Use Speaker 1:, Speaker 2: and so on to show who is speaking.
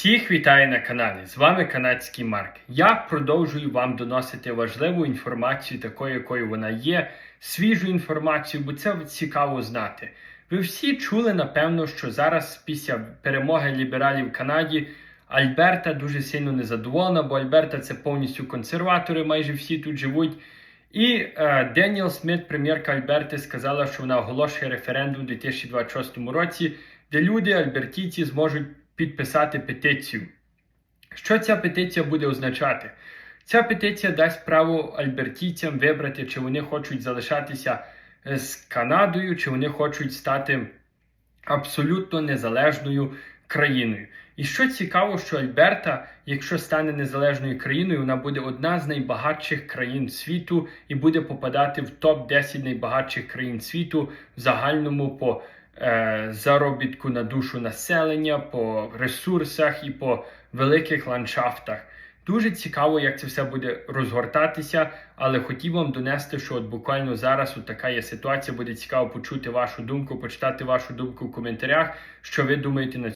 Speaker 1: Всіх вітаю на каналі. З вами канадський Марк. Я продовжую вам доносити важливу інформацію, такою, якою вона є, свіжу інформацію, бо це цікаво знати. Ви всі чули, напевно, що зараз після перемоги лібералів в Канаді Альберта дуже сильно незадоволена, бо Альберта це повністю консерватори, майже всі тут живуть. І е, Деніел Сміт, прем'єрка Альберти, сказала, що вона оголошує референдум у 2026 році, де люди, альбертійці, зможуть підписати петицію. Що ця петиція буде означати? Ця петиція дасть право альбертійцям вибрати, чи вони хочуть залишатися е, з Канадою, чи вони хочуть стати абсолютно незалежною країною. І що цікаво, що Альберта, якщо стане незалежною країною, вона буде одна з найбагатших країн світу і буде попадати в топ 10 найбагатших країн світу в загальному по заробітку на душу населення, по ресурсах і по великих ландшафтах. Дуже цікаво, як це все буде розгортатися, але хотів вам донести, що от буквально зараз от така є ситуація. Буде цікаво почути вашу думку, почитати вашу думку в коментарях, що ви думаєте на